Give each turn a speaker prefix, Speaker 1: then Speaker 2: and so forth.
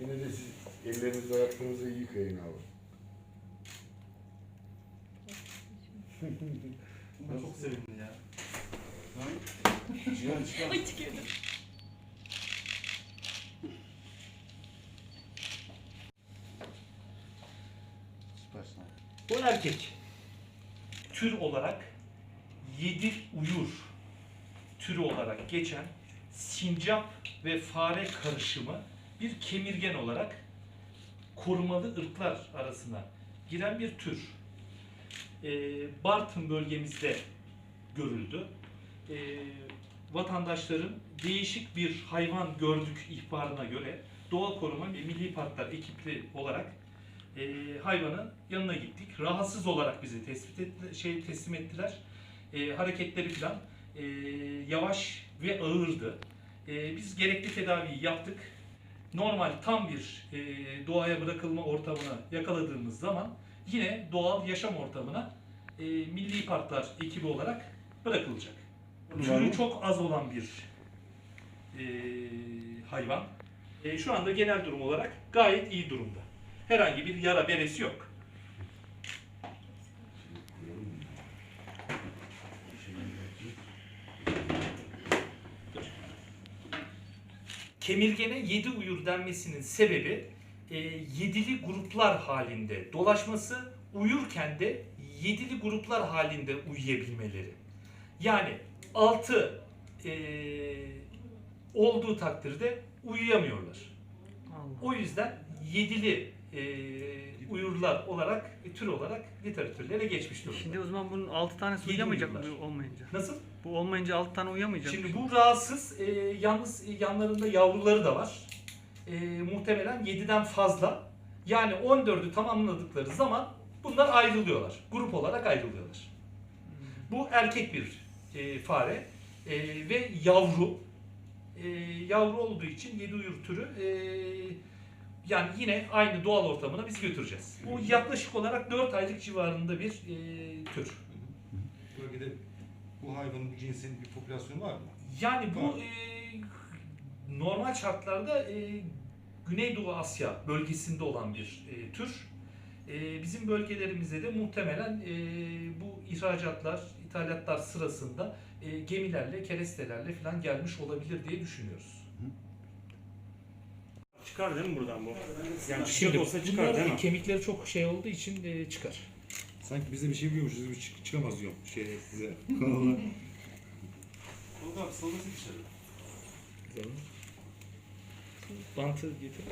Speaker 1: Yine de siz ellerinizi ayaklarınızı iyi yıkayın abi.
Speaker 2: Ben çok sevindim ya.
Speaker 1: Cihan çıkar.
Speaker 3: Ay çıkıyordu.
Speaker 2: Süpersin.
Speaker 4: Bu erkek tür olarak yedi uyur türü olarak geçen sincap ve fare karışımı bir kemirgen olarak korumalı ırklar arasına giren bir tür. Ee, Bartın bölgemizde görüldü. Ee, vatandaşların değişik bir hayvan gördük ihbarına göre Doğa Koruma ve Milli Parklar ekipli olarak e, hayvanın yanına gittik. Rahatsız olarak bizi tespit etti, şey teslim ettiler. E, hareketleri falan e, yavaş ve ağırdı. E, biz gerekli tedaviyi yaptık. Normal tam bir e, doğaya bırakılma ortamına yakaladığımız zaman yine doğal yaşam ortamına e, milli parklar ekibi olarak bırakılacak. Türü çok az olan bir e, hayvan. E, şu anda genel durum olarak gayet iyi durumda. Herhangi bir yara beresi yok. Kemirgene yedi uyur denmesinin sebebi e, yedili gruplar halinde dolaşması, uyurken de yedili gruplar halinde uyuyabilmeleri. Yani altı e, olduğu takdirde uyuyamıyorlar. O yüzden yedili e, uyurlar olarak, e, tür olarak literatürlere geçmiş durumda.
Speaker 5: Şimdi o zaman bunun 6 tanesi
Speaker 4: Yedi
Speaker 5: uyuyamayacak mı olmayınca?
Speaker 4: Nasıl?
Speaker 5: Bu olmayınca 6 tane uyuyamayacak?
Speaker 4: Şimdi bu rahatsız, e, yalnız e, yanlarında yavruları da var. E, muhtemelen 7'den fazla. Yani 14'ü tamamladıkları zaman bunlar ayrılıyorlar. Grup olarak ayrılıyorlar. Bu erkek bir e, fare e, ve yavru. E, yavru olduğu için yedi uyur türü e, yani yine aynı doğal ortamına biz götüreceğiz. Bu yaklaşık olarak 4 aylık civarında bir e, tür.
Speaker 6: Bölgede bu hayvanın bu cinsin bir popülasyonu var mı?
Speaker 4: Yani bu e, normal şartlarda e, Güneydoğu Asya bölgesinde olan bir e, tür. E, bizim bölgelerimizde de muhtemelen e, bu ihracatlar, ithalatlar sırasında e, gemilerle, kerestelerle falan gelmiş olabilir diye düşünüyoruz.
Speaker 7: Çıkar değil mi buradan bu? Yani
Speaker 4: Şimdi
Speaker 7: çıkacak olsa çıkar
Speaker 4: bunlar
Speaker 7: değil mi?
Speaker 4: kemikleri çok şey olduğu için e, çıkar.
Speaker 6: Sanki bize bir şey biliyormuşuz gibi çık- çıkamaz diyorum şey size.
Speaker 2: Tolga abi sallasın dışarı.
Speaker 4: Bantı getir.